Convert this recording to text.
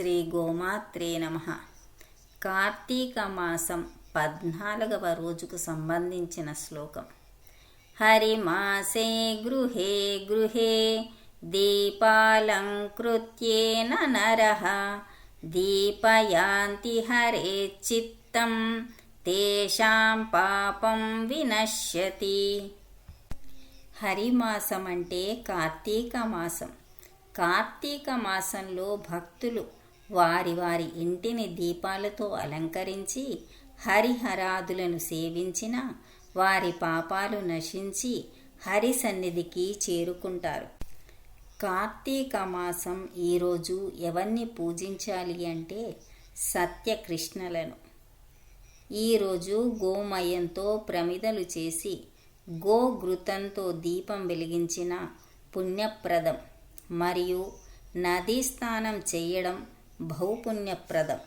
శ్రీ గోమాత్రే నమ. కార్తీక మాసం పద్నాలుగవ రోజుకు సంబంధించిన శ్లోకం. హరిమాసే గృహే గృహే దీపాలంకృత్యేన నర. దీపయాంతి హరే చిత్తం తేషాం పాపం వినశ్యతి. హరిమాసం అంటే కార్తీక మాసం. కార్తీక మాసంలో భక్తులు వారి వారి ఇంటిని దీపాలతో అలంకరించి హరిహరాదులను సేవించిన వారి పాపాలు నశించి హరి సన్నిధికి చేరుకుంటారు. కార్తీక మాసం ఈరోజు ఎవరిని పూజించాలి అంటే సత్యకృష్ణలను. ఈరోజు గోమయంతో ప్రమిదలు చేసి గోఘృతంతో దీపం వెలిగించిన పుణ్యప్రదం మరియు నదీ స్నానం చేయడం బహుపుణ్యప్రదం.